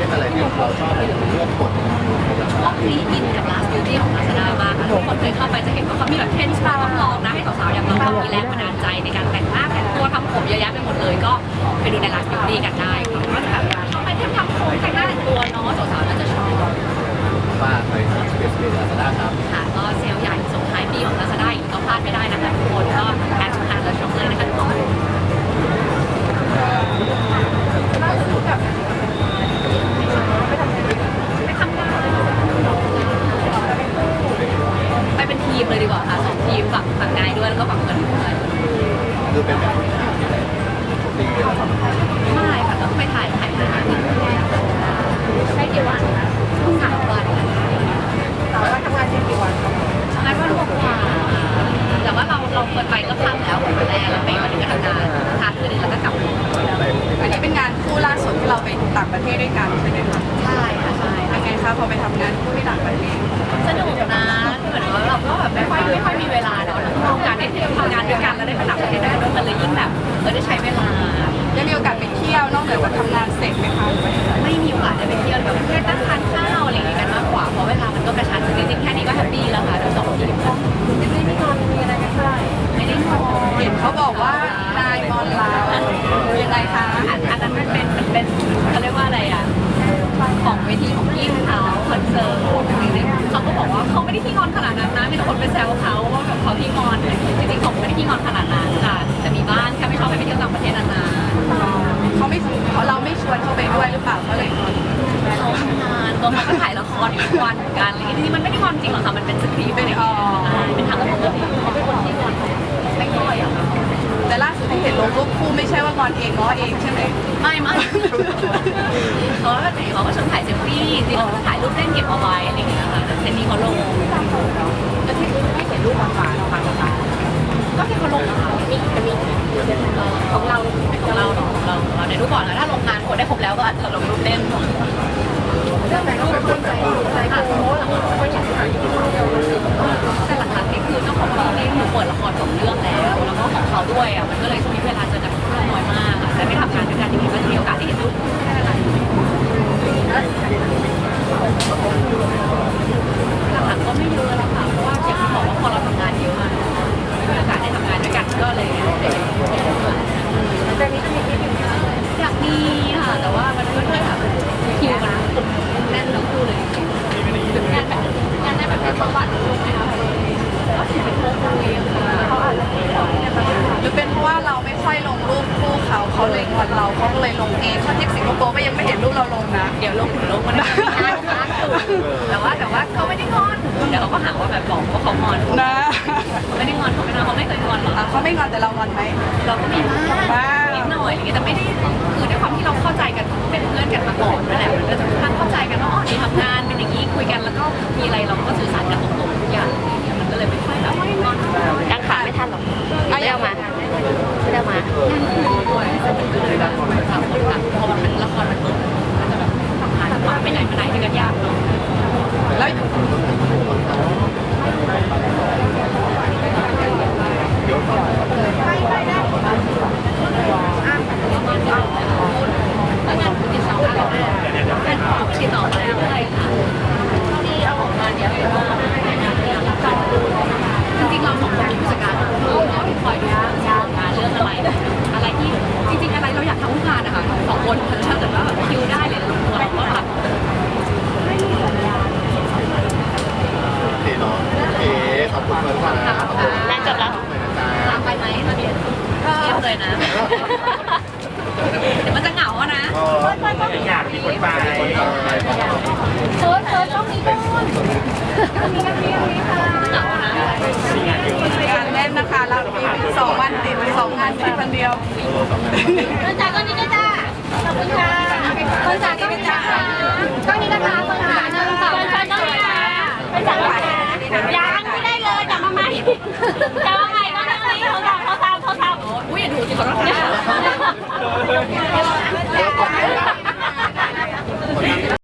เป็นอะไรที่เราชอบเรื่องกฎชองนี้อินกับร้านบิวตี้ของลาซาด้ามากค่ะทุกคนเคยเข้าไปจะเห็นว่าเขามีแบบเทรนด์สปารับรองนะให้สาวๆอยางเรามีแรงบันดาลใจในการแต่งหน้าแต่งตัวทำผมเยอะแยะไปหมดเลยก็ไปดูในร้านบิวตี้กันได้ค่ะว่าจะแบบเข้าไปเที่ยวทำผมแต่งหน้าแต่งตัว คือเป็นแบบดีเลยครับไม่ค่ะต้องไปถ่ายถ่ายงานใช้กี่วันสามวันแต่ว่าทำงานกี่วันคะงานวันกว่าแต่ว่าเราเราเคยไปก็พักแล้ววันแรกแล้วไปวันนึงก็ทำงานพักคืนนึงแล้วก็กลับอันนี้เป็นงานคู่ล่าสุดที่เราไปต่างประเทศด้วยกันใช่ไหมคะ ได้ใช้เวลาได้มีโอกาสไปเที่ยวนอกเหนือจากทำงานเสร็จไหมคะไม่มีโอกาสได้ไปเที่ยวแบบแค่ตั้งทานข้าวอะไรอย่างเงี้ยกันมากกว่าเพราะเวลามันก็กระชั้น ตัวเขาก็ถ่ายละครอยู่ทุกวันเหมือนกันอะไรอย่างเงี้ยจริงๆมันไม่ได้งอนจริงหรอกค่ะมันเป็นสคริปต์เป็นอ๋อเป็นทางปกติเขาเป็นคนที่งอนไม่ค่อยอะค่ะแต่ล่าสุดที่เห็นลงรูปคู่ไม่ใช่ว่างอนเองง้อเองใช่ไหมไม่ไม่เขาก็ตีเขาก็ชวนถ่ายเซลฟี่จริงๆเราก็ถ่ายรูปเล่นเก็บเอาไว้อะไรอย่างเงี้ยค่ะแต่เซนนี้เขาลงจะที่ไม่เห็นรูปหวานๆออกมานะคะก็ที่เขาลงนะคะมีจะมีของเราของเราของเราของเราในรูปก่อนนะถ้าลงงานคนได้ครบแล้วก็อาจจะลงรูปเล่น ด้วยอะมันก็เลยมีเวลาเจอกันน้อยมากอะแต่ไม่ทำงานด้วยกันจริงๆก็จะมีโอกาสได้เห็นรูปแค่นั้นแหละหลักๆก็ไม่เยอะแล้วค่ะเพราะว่าอย่างที่บอกว่าพอเราทำงานเยอะอะมีโอกาสได้ทำงานด้วยกันก็เลยได้เห็นรูปแต่นี้จะมีที่อยู่อยากมีค่ะแต่ว่ามันก็ด้วยแบบคิวมันแน่นทั้งคู่เลยจริงๆงานแบบงานได้แบบเป็นประวัติ โปร์ก็ยังไม่เห็นรูปเราลงนะเดี๋ยวลงถึงลงมันจะมีหน้าค้างอยู่แต่ว่าแต่ว่าเขาไม่ได้งอนเดี๋ยวเขาก็หาว่าแบบบอกว่าเขางอนนะเขาไม่ได้งอนเขาไม่งอนเขาไม่เคยงอนหรอกอะเขาไม่งอนแต่เรางอนไหมเราก็มีบ้างบ้างนิดหน่อยอะไรเงี้ยแต่ไม่ได้คือด้วยความที่เราเข้าใจกันเป็นเพื่อนกันมาก่อนนั่นแหละมันก็จะค่อนข้างเข้าใจกันว่าอ๋อนี่ทำงานเป็นอย่างนี้คุยกันแล้วก็มีอะไรเราก็สื่อสารกันตรงๆทุกอย่างอะไรเงี้ยมันก็เลยไม่ค่อยแบบไม่งอนดังขาไม่ทันหรอกไม่ได้เอามาไม่ได้เอามา เดี๋ยวมันจะเหงาอะนะเอออยากมีคนไปเซิร์ชเซิร์ชช่องนี้ก่อนช่องมีต้ช่องนี้ช่องนี้ค่ะเหงาอะนะงานแน่นนะคะเรามีสองวันติดสองงานติดคนเดียวต้นจาก็นี่ก็จ้าขอบคุณค่ะต้นจากนี่ก็จ้าก็นี้นะคะต้นจากน้องสาวต้นจากน้องสาวยังไม่ได้เลยจับมาไหมจับ Thank you.